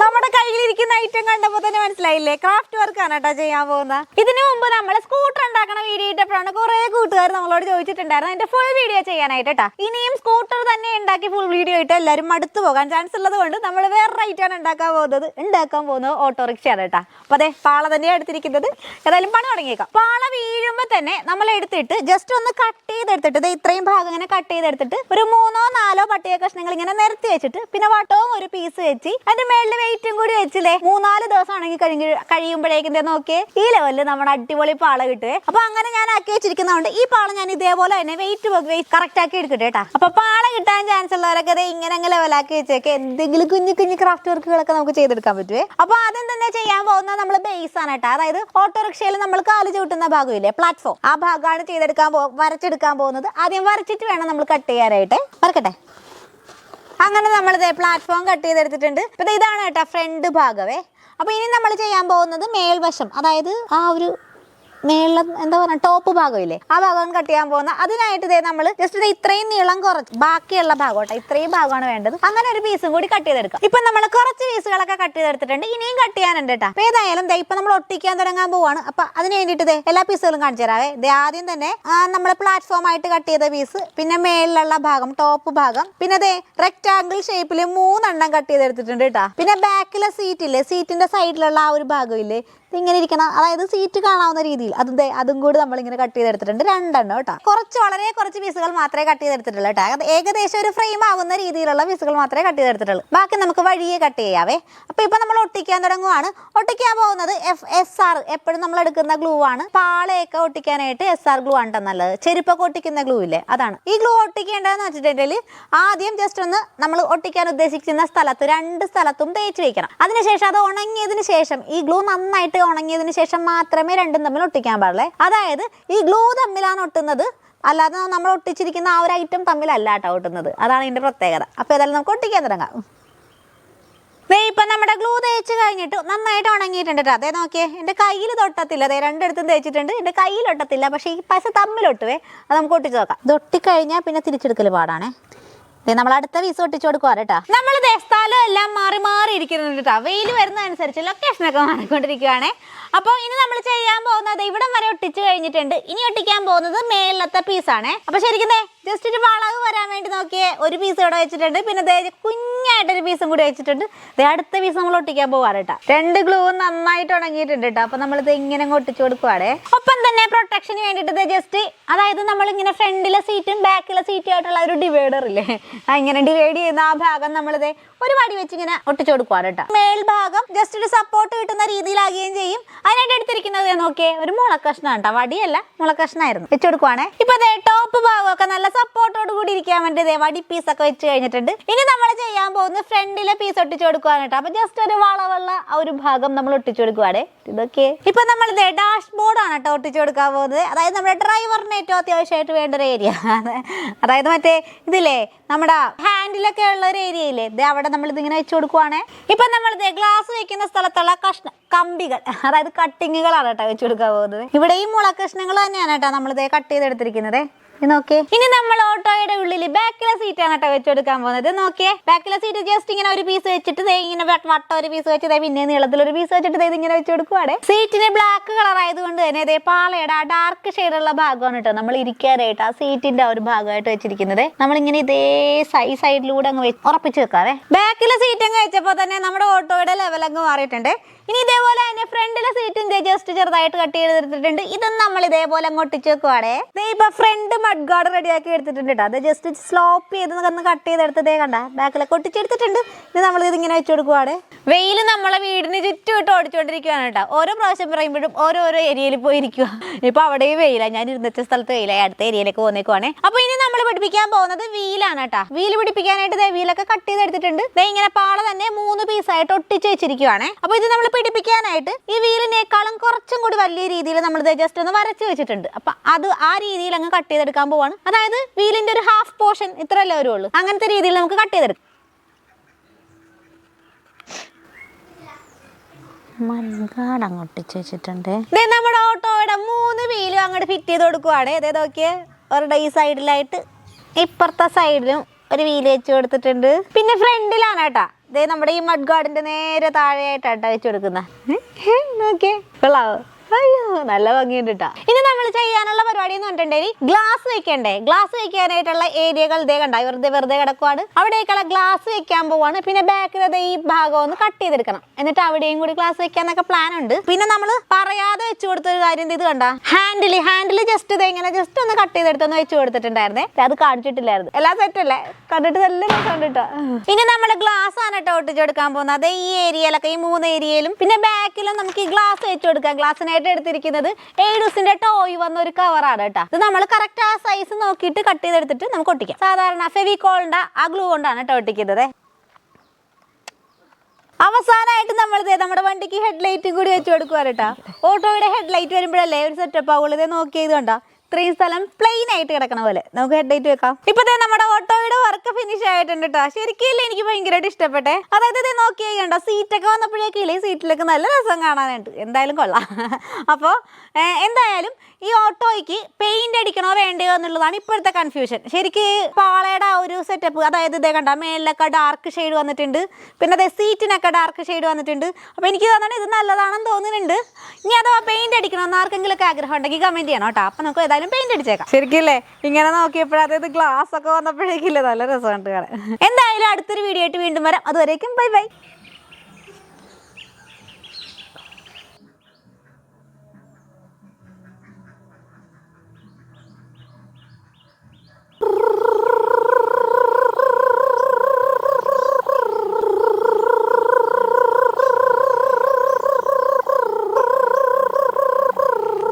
നമ്മുടെ കയ്യിലിരിക്കുന്ന ഐറ്റം കണ്ടപ്പോ തന്നെ മനസ്സിലായില്ലേ? ക്രാഫ്റ്റ് വർക്ക് ആണ് കേട്ടോ ചെയ്യാൻ പോകുന്ന ഇതിനു മുമ്പ് നമ്മൾ സ്കൂട്ടർ ഉണ്ടാക്കണ വീഡിയോ ഇട്ടപ്പോഴാണ് കുറെ കൂട്ടുകാർ നമ്മളോട് ചോദിച്ചിട്ടുണ്ടായിരുന്നു അതിന്റെ ഫുൾ വീഡിയോ ചെയ്യാനായിട്ട് കേട്ടോ ഇനിയും സ്കൂട്ടർ തന്നെ ഉണ്ടാക്കി ഫുൾ വീഡിയോ ഇട്ട് എല്ലാവരും മടുത്തു പോകാൻ ചാൻസ് ഉള്ളത് കൊണ്ട് നമ്മൾ വേറെ ആണ് ഉണ്ടാക്കാൻ പോകുന്നത്. ഉണ്ടാക്കാൻ പോകുന്നത് ഓട്ടോറിക്ഷയാണ് കേട്ടോ അപ്പൊ അതെ പാള തന്നെയാണ് എടുത്തിരിക്കുന്നത്. ഏതായാലും പണി തുടങ്ങിയേക്കാം. പാള വീഴുമ്പോ തന്നെ നമ്മൾ എടുത്തിട്ട് ജസ്റ്റ് ഒന്ന് കട്ട് ചെയ്തെടുത്തിട്ട് ദേ ഇത്രയും ഭാഗം ഇങ്ങനെ കട്ട് ചെയ്തെടുത്തിട്ട് ഒരു മൂന്നോ നാലോ പട്ടിക കഷ്ണങ്ങൾ ഇങ്ങനെ നിരത്തി വെച്ചിട്ട് പിന്നെ വട്ടവും ഒരു പീസ് വെച്ച് അതിന്റെ മേളിൽ വെയിറ്റും കൂടി വെച്ചില്ലേ? മൂന്നാൽ ദിവസം ആണെങ്കിൽ കഴിഞ്ഞ് കഴിയുമ്പോഴേക്കും നോക്കിയേ ഈ ലെവലിൽ നമ്മുടെ അടിപൊളി പാള കിട്ടുവേ. അപ്പൊ അങ്ങനെ ഞാൻ ആക്കി വെച്ചിരിക്കുന്നതുകൊണ്ട് ഈ പാള ഞാൻ ഇതേപോലെ തന്നെ വെയിറ്റ് കറക്റ്റ് ആക്കി എടുക്കട്ടെ കേട്ടാ. അപ്പൊ പാള കിട്ടാൻ ചാൻസ് ഉള്ളവരൊക്കെ ദേ ഇങ്ങനെ അങ്ങ് ലെവലാക്കി വെച്ചേക്കെ. എന്തെങ്കിലും കുഞ്ഞു കുഞ്ഞു ക്രാഫ്റ്റ് വർക്കുകളൊക്കെ നമുക്ക് ചെയ്തെടുക്കാൻ പറ്റുവേ. അപ്പൊ ആദ്യം തന്നെ ചെയ്യാൻ പോകുന്നത്? നമ്മൾ ബേസ് ആണ് കേട്ടോ. അതായത് ഓട്ടോറിക്ഷയിൽ നമ്മൾ കാൽ ചവിട്ടുന്ന ഭാഗമില്ലേ? പ്ലാറ്റ്ഫോം ആ ഭാഗമാണ് ചെയ്തെടുക്കാൻ വരച്ചെടുക്കാൻ പോകുന്നത്. ആദ്യം വരച്ചിട്ട് വേണം നമ്മൾ കട്ട് ചെയ്യാനായിട്ട്. വരക്കട്ടെ? അങ്ങനെ നമ്മൾ ഇതേ പ്ലാറ്റ്ഫോം കട്ട് ചെയ്തെടുത്തിട്ടുണ്ട്. ഇപ്പൊ ഇതാണ് കേട്ടോ ഫ്രണ്ട് ഭാഗമേ. അപ്പോൾ ഇനി നമ്മൾ ചെയ്യാൻ പോകുന്നത് മേൽവശം. അതായത് ആ ഒരു മേളിൽ എന്താ പറയുക ടോപ്പ് ഭാഗമില്ലേ? ആ ഭാഗം കട്ട് ചെയ്യാൻ പോകുന്ന അതിനായിട്ട് ഇതേ നമ്മൾ ജസ്റ്റ് ഇത്രയും നീളം കുറച്ച് ബാക്കിയുള്ള ഭാഗം ഇത്രയും ഭാഗമാണ് വേണ്ടത്. അങ്ങനെ ഒരു പീസും കൂടി കട്ട് ചെയ്തെടുക്കാം. ഇപ്പൊ നമ്മൾ കുറച്ച് പീസുകളൊക്കെ കട്ട് ചെയ്തെടുത്തിട്ടുണ്ട്. ഇനിയും കട്ട് ചെയ്യാനുണ്ട് കേട്ടോ അപ്പൊ ഏതായാലും ദേ ഇപ്പൊ നമ്മൾ ഒട്ടിക്കാൻ തുടങ്ങാൻ പോവാണ്. അപ്പൊ അതിന് വേണ്ടിയിട്ട് ദേ എല്ലാ പീസുകളും കാണിച്ചു തരാവേ. ദേ ആദ്യം തന്നെ നമ്മൾ പ്ലാറ്റ്ഫോം ആയിട്ട് കട്ട് ചെയ്ത പീസ് പിന്നെ മേളിലുള്ള ഭാഗം ടോപ്പ് ഭാഗം പിന്നെ ദേ റെക്ടാങ്കിൾ ഷേപ്പിൽ മൂന്നെണ്ണം കട്ട് ചെയ്തെടുത്തിട്ടുണ്ട് കേട്ടോ പിന്നെ ബാക്കിലെ സീറ്റില്ലേ സീറ്റിന്റെ സൈഡിലുള്ള ആ ഒരു ഭാഗം ഇല്ലേ? ഇങ്ങനെ ഇരിക്കണം. അതായത് സീറ്റ് കാണാവുന്ന രീതിയിൽ. അത് ദേ അതും കൂടി നമ്മളിങ്ങനെ കട്ട് ചെയ്തെടുത്തിട്ടുണ്ട്. രണ്ടെണ്ണം കേട്ടോ. കുറച്ച് വളരെ കുറച്ച് പീസുകൾ മാത്രമേ കട്ട് ചെയ്തെടുത്തിട്ടുള്ളൂ കേട്ടോ. അത് ഏകദേശം ഒരു ഫ്രെയിം ആവുന്ന രീതിയിലുള്ള പീസുകൾ മാത്രമേ കട്ട് ചെയ്തെടുത്തിട്ടുള്ളൂ. ബാക്കി നമുക്ക് വഴിയെ കട്ട് ചെയ്യാവേ. അപ്പൊ ഇപ്പൊ നമ്മൾ ഒട്ടിക്കാൻ തുടങ്ങുവാണ്. ഒട്ടിക്കാൻ പോകുന്നത് എഫ് എസ് ആർ എപ്പോഴും നമ്മൾ എടുക്കുന്ന ഗ്ലൂ ആണ്. പാളയൊക്കെ ഒട്ടിക്കാനായിട്ട് എസ് ആർ ഗ്ലൂ ആണ് നല്ലത്. ചെരുപ്പൊക്കെ ഒട്ടിക്കുന്ന ഗ്ലൂ ഇല്ലേ? അതാണ്. ഈ ഗ്ലൂ ഒട്ടിക്കേണ്ടതെന്ന് വെച്ചിട്ടുണ്ടെങ്കിൽ ആദ്യം ജസ്റ്റ് ഒന്ന് നമ്മൾ ഒട്ടിക്കാൻ ഉദ്ദേശിക്കുന്ന സ്ഥലത്ത് രണ്ട് സ്ഥലത്തും തേച്ച് വെക്കണം. അതിനുശേഷം അത് ഉണങ്ങിയതിന് ശേഷം ഈ ഗ്ലൂ നന്നായിട്ട് ഉണങ്ങിയതിന് ശേഷം മാത്രമേ രണ്ടും തമ്മിൽ പാടുള്ളേ അതായത് ഈ ഗ്ലൂ തമ്മിലാണ് ഒട്ടുന്നത്. അല്ലാതെ നമ്മൾ ഒട്ടിച്ചിരിക്കുന്ന ആ ഒരു ഐറ്റം തമ്മിലല്ല കേട്ടോ ഒട്ടുന്നത്. അതാണ് ഇതിന്റെ പ്രത്യേകത. അപ്പോൾ ഏതായാലും നമുക്ക് ഒട്ടിക്കാൻ തുടങ്ങാം. ദേ ഇപ്പം നമ്മുടെ ഗ്ലൂ തേച്ച് കഴിഞ്ഞിട്ട് നന്നായിട്ട് ഉണങ്ങിയിട്ടുണ്ട് കേട്ടോ അതേ നോക്കിയേ എന്റെ കയ്യിൽ തൊട്ടത്തില്ല അതെ രണ്ടിടത്തും തേച്ചിട്ടുണ്ട്. എന്റെ കയ്യിൽ ഒട്ടത്തില്ല. പക്ഷേ ഈ പശ തമ്മിലൊട്ടുവേ. അത് നമുക്ക് ഒട്ടിച്ച് നോക്കാം. ഇത് ഒട്ടിക്കഴിഞ്ഞാൽ പിന്നെ തിരിച്ചെടുക്കൽ പാടാണേ. നമ്മൾ അടുത്ത പീസ് ഒട്ടിച്ചു കൊടുക്കുക കേട്ടോ. നമ്മൾ സ്ഥലം എല്ലാം മാറി മാറി ഇരിക്കുന്നുണ്ട് കേട്ടോ വെയിൽ വരുന്നതനുസരിച്ച് ലൊക്കേഷനൊക്കെ മാറിക്കൊണ്ടിരിക്കുകയാണ് അപ്പോൾ ഇനി നമ്മൾ ചെയ്യാൻ പോകുന്നത് ഇവിടം വരെ ഒട്ടിച്ചു കഴിഞ്ഞിട്ടുണ്ട്. ഇനി ഒട്ടിക്കാൻ പോകുന്നത് മേലത്തെ പീസാണ് അപ്പോൾ ശരിക്കും ദേ ജസ്റ്റ് ഒരു വളവ് വരാൻ വേണ്ടി നോക്കിയേ ഒരു പീസ് ഇവിടെ വെച്ചിട്ടുണ്ട്. പിന്നെ ദേ കുഞ്ഞായിട്ടൊരു പീസും കൂടി വെച്ചിട്ടുണ്ട്. ദേ അടുത്ത പീസ് നമ്മൾ ഒട്ടിക്കാൻ പോവാണ് രണ്ട് ഗ്ലൂ നന്നായിട്ട് ഉണങ്ങിയിട്ടുണ്ട് കേട്ടോ അപ്പോൾ നമ്മളിത് ഇങ്ങനെ ഒട്ടിച്ചു കൊടുക്കുവാണേ. ഒപ്പം തന്നെ പ്രൊട്ടക്ഷന് വേണ്ടിയിട്ട് ജസ്റ്റ് അതായത് നമ്മൾ ഇങ്ങനെ ഫ്രണ്ടിലെ സീറ്റും ബാക്കിലെ സീറ്റും ആയിട്ടുള്ള ഒരു ഡിവൈഡർ ഇല്ലേ? ആ ഇങ്ങനെ ഡിവൈഡ് ചെയ്യുന്ന ആ ഭാഗം നമ്മളിത് ഒരു വടി വെച്ച് ഇങ്ങനെ ഒട്ടിച്ചു കൊടുക്കുവാണ് കേട്ടോ. മേൽഭാഗം ജസ്റ്റ് ഒരു സപ്പോർട്ട് കിട്ടുന്ന രീതിയിലാകുകയും ചെയ്യും. അതിനായിട്ട് എടുത്തിരിക്കുന്നത് നോക്കിയേ ഒരു മുളക്കഷ്ണം കേട്ടോ. വടിയല്ല മുളക്കഷ്ണമായിരുന്നു വെച്ചു കൊടുക്കുവാണേ. ഇപ്പൊ ദേ ടോപ്പ് ഭാഗമൊക്കെ നല്ല സപ്പോർട്ടോട് കൂടി ഇരിക്കാൻ വേണ്ടി വടി പീസ് ഒക്കെ വെച്ച് കഴിഞ്ഞിട്ടുണ്ട്. ഇനി നമ്മൾ ചെയ്യാൻ പോകുന്ന ഫ്രണ്ടിലെ പീസ് ഒട്ടിച്ചു കൊടുക്കുവാണ് കേട്ടോ. അപ്പൊ ജസ്റ്റ് ഒരു വളവുള്ള ആ ഒരു ഭാഗം നമ്മൾ ഒട്ടിച്ചു കൊടുക്കുവാണേ. ഇതൊക്കെ. ഇപ്പൊ നമ്മൾ ദേ ഡാഷ് ബോർഡാണ് കേട്ടോ ഒട്ടിച്ചു കൊടുക്കാൻ പോകുന്നത്. അതായത് നമ്മുടെ ഡ്രൈവറിന് ഏറ്റവും അത്യാവശ്യമായിട്ട് വേണ്ട ഒരു ഏരിയ അതായത് മറ്റേ ഇതില്ലേ നമ്മുടെ ഹാൻഡിലൊക്കെ ഉള്ള ഒരു ഏരിയ ഇല്ലേ? ദേ അവിടെ നമ്മൾ ഇതിങ്ങനെ വെച്ച് കൊടുക്കുവാണേ. ഇപ്പൊ നമ്മൾ ഗ്ലാസ് വെക്കുന്ന സ്ഥലത്തുള്ള കഷ്ണ കമ്പികൾ അതായത് കട്ടിങ്ങുകളാണ് കേട്ടോ വെച്ച് കൊടുക്കാൻ പോകുന്നത്. ഇവിടെ ഈ മുളക്കഷ്ണങ്ങൾ തന്നെയാണ് കേട്ടോ നമ്മൾ ഇതേ കട്ട് ചെയ്തെടുത്തിരിക്കുന്നത്. ഇത് നോക്കിയേ ഇനി നമ്മൾ ഓട്ടോയുടെ ഉള്ളിൽ ബാക്കിലെ സീറ്റ് ആണ് കേട്ടോ വെച്ചുകൊടുക്കാൻ പോകുന്നത്. ഇത് നോക്കിയേ. ബാക്കിലെ സീറ്റ് ജസ്റ്റ് ഇങ്ങനെ ഒരു പീസ് വെച്ചിട്ട് ഇങ്ങനെ വട്ട ഒരു പീസ് വെച്ച് പിന്നെ നീളത്തിൽ ഒരു പീസ് വെച്ചിട്ട് ദേ ഇതിങ്ങനെ വെച്ച് കൊടുക്കുവാണ് സീറ്റിന് ബ്ലാക്ക് കളർ ആയതുകൊണ്ട് തന്നെ ദേ പാളയുടെ ആ ഡാർക്ക് ഷെയ്ഡുള്ള ഭാഗമാണ് കേട്ടോ നമ്മൾ ഇരിക്കാനായിട്ട് ആ സീറ്റിന്റെ ആ ഒരു ഭാഗമായിട്ട് വെച്ചിരിക്കുന്നത്. നമ്മളിങ്ങനെ ഇതേ സൈ സൈഡിലൂടെ അങ്ങ് ഉറപ്പിച്ച് വെക്കാവേ. ബാക്കിലെ സീറ്റ് അങ്ങ് വെച്ചപ്പോൾ തന്നെ നമ്മുടെ ഓട്ടോയുടെ ലെവൽ അങ്ങ് മാറിയിട്ടുണ്ട്. ഇനി ഇതേപോലെ തന്നെ ഫ്രണ്ടിലെ സീറ്റും ജസ്റ്റ് ചെറുതായിട്ട് കട്ട് ചെയ്ത് എടുത്തിട്ടുണ്ട്. ഇതും നമ്മൾ ഇതേപോലെ അങ്ങോട്ട് വെക്കുവാണേ. ഇപ്പൊ ഫ്രണ്ട് മഡ് ഗാർഡ് റെഡിയാക്കി എടുത്തിട്ടുണ്ട് കേട്ടോ അത് ജസ്റ്റ് സ്ലോപ്പ് ചെയ്ത് ഒന്ന് കട്ട് ചെയ്തെടുത്തതേ കണ്ട. ബാക്കിലൊക്കെ ഒട്ടിച്ചെടുത്തിട്ടുണ്ട്. ഇത് നമ്മൾ ഇതിങ്ങനെ വെച്ചു കൊടുക്കുവാണ്. വെയിൽ നമ്മളെ വീടിന് ചുറ്റും ഇട്ട് ഓടിച്ചുകൊണ്ടിരിക്കുകയാണ് കേട്ടോ. ഓരോ പ്രാവശ്യം പറയുമ്പോഴും ഓരോരോ ഏരിയയിൽ പോയി ഇരിക്കുക ഇപ്പൊ അവിടെയും വെയിലാണ് ഞാൻ ഇരുന്നച്ച സ്ഥലത്ത് വെയിലായി. അടുത്ത ഏരിയയിലേക്ക് പോന്നേക്കുവാണേ അപ്പൊ ഇനി നമ്മൾ പിടിപ്പിക്കാൻ പോകുന്നത് വീലാണ് കേട്ടോ. വീൽ പിടിപ്പിക്കാനായിട്ട് വീലൊക്കെ കട്ട് ചെയ്തെടുത്തിട്ടുണ്ട്. ദേ ഇങ്ങനെ പാള തന്നെ മൂന്ന് പീസായിട്ട് ഒട്ടിച്ച് വെച്ചിരിക്കുവാണേ. അപ്പൊ ഇത് നമ്മൾ പിടിപ്പിക്കാനായിട്ട് ഈ വീലിനേക്കാളും കുറച്ചും കൂടി വലിയ രീതിയിൽ നമ്മൾ ജസ്റ്റ് ഒന്ന് വരച്ച് വെച്ചിട്ടുണ്ട്. അപ്പൊ അത് ആ രീതിയിൽ അങ്ങ് കട്ട് ചെയ്തെടുക്കാൻ പോവാണ്. അതായത് വീലിന്റെ ഒരു ഹാഫ് പോർഷൻ ഇത്രയല്ലേ വരുള്ളൂ. അങ്ങനത്തെ രീതിയിൽ നമുക്ക് കട്ട് ചെയ്തെടുക്കാം. മൺകാട് അങ്ങോട്ട് വെച്ചിട്ടുണ്ട് നമ്മുടെ ഓട്ടോയുടെ മൂന്ന് വീലും അങ്ങോട്ട് ഫിറ്റ് ചെയ്ത് കൊടുക്കുവാണ്. ഇതേ നോക്കിയേ. ഒരുടെ ഈ സൈഡിലായിട്ട് ഇപ്പുറത്തെ സൈഡിലും ഒരു വീൽ വെച്ച് കൊടുത്തിട്ടുണ്ട്. പിന്നെ ഫ്രണ്ടിലാണ് കേട്ടാ. ദേ നമ്മുടെ ഈ മഡ് ഗാർഡിന്റെ നേരെ താഴെയായിട്ടാണ് വെച്ച് കൊടുക്കുന്ന. നോക്കിയേ. കൊള്ളാവോ? നല്ല ഭംഗിയുണ്ട് കേട്ടോ ഇനി നമ്മൾ ചെയ്യാനുള്ള പരിപാടി എന്ന് പറഞ്ഞിട്ടുണ്ടെങ്കിൽ ഗ്ലാസ് വെക്കണ്ടേ. ഗ്ലാസ് വെക്കാനായിട്ടുള്ള ഏരിയകൾ ഇതേ കണ്ട വെറുതെ വെറുതെ കിടക്കുവാണ്. അവിടേക്കുള്ള ഗ്ലാസ് വെക്കാൻ പോവാണ്. പിന്നെ ബാക്കിൽ ഈ ഭാഗം ഒന്ന് കട്ട് ചെയ്തെടുക്കണം. എന്നിട്ട് അവിടെയും കൂടി ഗ്ലാസ് വെക്കാന്നൊക്കെ പ്ലാൻ ഉണ്ട്. പിന്നെ നമ്മൾ പറയാതെ വെച്ചു കൊടുത്ത ഒരു കാര്യം ഇത് കണ്ട? ഹാൻഡിൽ ഹാൻഡിൽ ജസ്റ്റ് ഇത് എങ്ങനെ ജസ്റ്റ് ഒന്ന് കട്ട് ചെയ്തെടുത്തൊന്ന് വെച്ചു കൊടുത്തിട്ടുണ്ടായിരുന്നേ. അത് കാണിച്ചിട്ടില്ലായിരുന്നു. എല്ലാം സെറ്റല്ലേ കണ്ടിട്ട് നല്ല കണ്ടിട്ടോ ഇനി നമ്മൾ ഗ്ലാസ് ആണ് കേട്ടോ ഒട്ടിച്ചെടുക്കാൻ പോകുന്നത്. ഈ ഏരിയയിലൊക്കെ ഈ മൂന്ന് ഏരിയയിലും. പിന്നെ ബാക്കിലും നമുക്ക് ഈ ഗ്ലാസ് വെച്ചു കൊടുക്കാം. ഗ്ലാസ്സിനായിട്ട് എടുത്തിരിക്കുന്നത് ഏഡൂസിന്റെ ടോയ് വന്ന ഒരു കവറാണ് കേട്ടോ. ഇത് നമ്മൾ കറക്റ്റ് ആ സൈസ് നോക്കിയിട്ട് കട്ട് ചെയ്തെടുത്തിട്ട് നമുക്ക് ഒട്ടിക്കാം. സാധാരണ ഫെവിക്കോളിന്റെ ആ ഗ്ലൂ കൊണ്ടാണ് കേട്ടോ ഒട്ടിക്കുന്നത്. അവസാനമായിട്ട് നമ്മൾ ദേ നമ്മുടെ വണ്ടിക്ക് ഹെഡ് ലൈറ്റും കൂടി വെച്ച് കൊടുക്കുക കേട്ടോ. ഓട്ടോയുടെ ഹെഡ്ലൈറ്റ് വരുമ്പോഴല്ലേ ഒരു സെറ്റപ്പ് ആവുള്ളൂ. ഇതേ നോക്കിയത് കണ്ടോ? ഇത്രയും സ്ഥലം പ്ലെയിൻ ആയിട്ട് കിടക്കണ പോലെ. നമുക്ക് ഹെഡ്ലൈറ്റ് വെക്കാം. ഇപ്പൊ ദേ നമ്മുടെ ഓട്ടോയുടെ വർക്ക് ഫിനിഷ് ആയിട്ടുണ്ട് കേട്ടോ ശരിക്കും എനിക്ക് ഭയങ്കരമായിട്ട് ഇഷ്ടപ്പെട്ടെ? അതായത് ഇത് നോക്കിയേ കണ്ടോ? സീറ്റൊക്കെ വന്നപ്പോഴേക്കില്ലേ സീറ്റിലൊക്കെ നല്ല രസം കാണാനുണ്ട്. എന്തായാലും കൊള്ളാം. അപ്പോൾ എന്തായാലും ഈ ഓട്ടോയ്ക്ക് പെയിന്റ് അടിക്കണോ വേണ്ടയോ എന്നുള്ളതാണ് ഇപ്പോഴത്തെ കൺഫ്യൂഷൻ ശരിക്ക് പാളയുടെ ഒരു സെറ്റപ്പ് അതായത് ഇതേ കണ്ട? മേളിലൊക്കെ ഡാർക്ക് ഷെയ്ഡ് വന്നിട്ടുണ്ട്. പിന്നെ അതെ സീറ്റിനൊക്കെ ഡാർക്ക് ഷെയ്ഡ് വന്നിട്ടുണ്ട്. അപ്പോൾ എനിക്ക് തോന്നുന്നത് ഇത് നല്ലതാണെന്ന് തോന്നുന്നുണ്ട്. ഇനി അഥവാ പെയിന്റ് അടിക്കണമെന്ന് ആർക്കെങ്കിലും ഒക്കെ ആഗ്രഹം ഉണ്ടെങ്കിൽ കമന്റ് ചെയ്യണം കേട്ടോ അപ്പോൾ നമുക്ക് ഏതായാലും പെയിന്റ് അടിച്ചേക്കാം. ശരിക്കില്ലേ ഇങ്ങനെ നോക്കിയപ്പോഴേ അതായത് ഗ്ലാസ് ഒക്കെ വന്നപ്പോഴേക്കില്ലേ നല്ല രസമുണ്ട് കാണാൻ. എന്തായാലും അടുത്തൊരു വീഡിയോ ആയിട്ട് വീണ്ടും വരാം. അതുവരേക്കും ബൈ ബൈ.